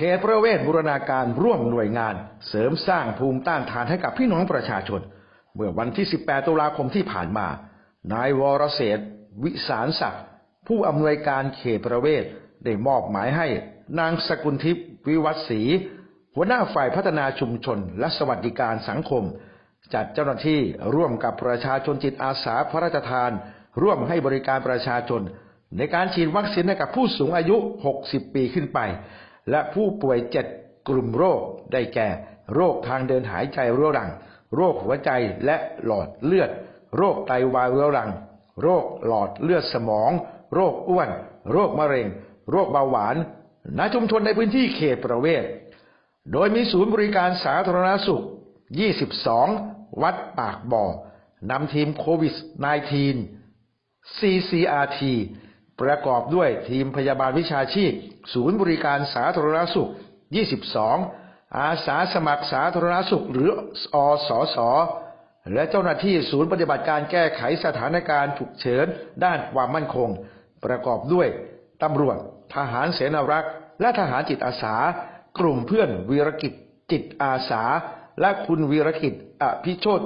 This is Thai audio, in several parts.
ขตประเวศบูรณาการร่วมหน่วยงาน เสริมสร้างภูมิต้านทานให้กับพี่น้องประชาชน เมื่อวันที่ 18 ตุลาคมที่ผ่านมา นายวรเศษวิสารศักดิ์ผู้อำนวยการเขตประเวศได้มอบหมายให้นางสกุลทิพย์วิวัฒศรีหัวหน้าฝ่ายพัฒนาชุมชน และสวัสดิการสังคม จัดเจ้าหน้าที่ร่วมกับประชาชนจิตอาสาพระราชทาน ร่วมให้บริการประชาชน ในการฉีดวัคซีนให้กับผู้สูงอายุ 60 ปีขึ้นไป และผู้ป่วย7กลุ่มโรคได้แก่ โรคทางเดินหายใจเรื้อรัง โรคหัวใจและหลอดเลือด โรคไตวายเรื้อรัง โรคหลอดเลือดสมอง โรคอ้วน โรคมะเร็ง โรคเบาหวานณชุมชนในพื้นที่เขตประเวศ โดยมีศูนย์บริการสาธารณสุข 22 วัดปากบ่อนำทีมโควิด -19 CCRT ประกอบด้วยทีมพยาบาลวิชาชีพ ศูนย์บริการสาธารณสุข 22 อาสาสมัครสาธารณสุขหรืออสส และเจ้าหน้าที่ศูนย์ปฏิบัติการแก้ไขสถานการณ์ฉุกเฉินด้านความมั่นคง ประกอบด้วยตำรวจ ทหารเสนารักษ์ และทหารจิตอาสา กลุ่มเพื่อนวีรกิจจิตอาสา และคุณวีรกิจอภิโชต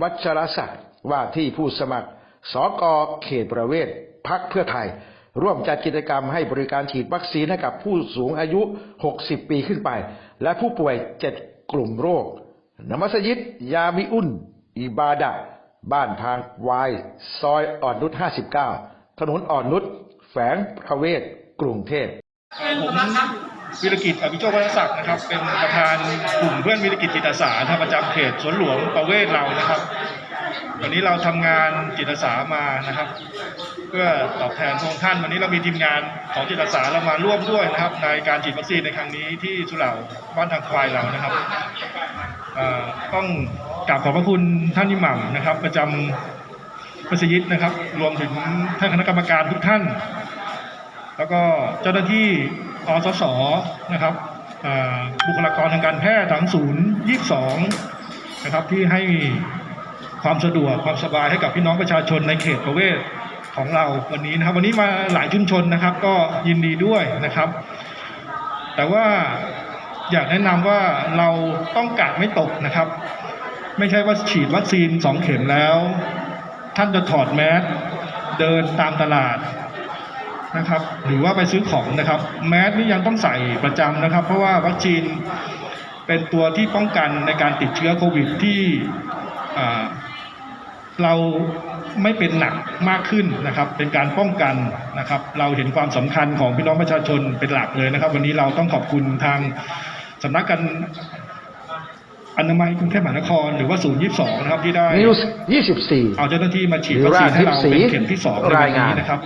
วัชรศักดิ์ว่าที่ผู้สมัครสกอเขตประเวศ พักเพื่อไทย ร่วมจัดกิจกรรมให้บริการฉีดวัคซีนให้กับผู้สูงอายุ 60 ปีขึ้นไป และผู้ป่วย 7 กลุ่มโรค นมัสยิด ยามิอุนอิบาดะ บ้านทางวาย ซอยอ่อนนุช 59 ถนนอ่อนนุช แฝงพระเวศกรุงเทพผมวิรกิจอภิโชควัฒศักดิ์นะครับ เป็นประธานกลุ่มเพื่อนวิรกิจจิตอาสาท่าประจำเขตสวนหลวงประเวศเรานะครับ วันนี้เราทำงานจิตอาสามานะครับ เพื่อตอบแทนพระองค์ท่าน วันนี้เรามีทีมงานของจิตอาสาเรามาร่วมด้วยนะครับ ในการฉีดวัคซีนในครั้งนี้ที่สุเหร่าบ้านทางควายเรานะครับต้องกราบขอบพระคุณท่านอิหม่ำนะครับ ประจำมัสยิดนะครับ รวมถึงท่านคณะกรรมการทุกท่าน แล้วก็เจ้าหน้าที่อสสนะครับบุคลากรทางการแพทย์ทั้งศูนย์22 นะครับที่ให้ ความสะดวกความสบายให้กับพี่น้องประชาชนในเขตประเวศของเราวันนี้นะครับ วันนี้มาหลายชุมชนนะครับ ก็ยินดีด้วยนะครับ แต่ว่าอยากแนะนำว่าเราต้องกาดไม่ตกนะครับ ไม่ใช่ว่าฉีดวัคซีนสองเข็มแล้ว ท่านจะถอดแมสเดินตามตลาดนะครับ หรือว่าไปซื้อของนะครับ แมสนี่ยังต้องใส่ประจำนะครับ เพราะว่าวัคซีนเป็นตัวที่ป้องกันในการติดเชื้อโควิดที่ เราไม่เป็นหนักมากขึ้นนะครับ เป็นการป้องกันนะครับ เราเห็นความสำคัญของพี่น้องประชาชนเป็นหลักเลยนะครับ วันนี้เราต้องขอบคุณทางสำนักการอนามัยกรุงเทพมหานครหรือว่าศูนย์ยี่สองนะครับที่ได้นิวส์24เอาเจ้าหน้าที่มาฉีดวัคซีนให้เราเป็นเข็มที่สองในวันนี้นะครับ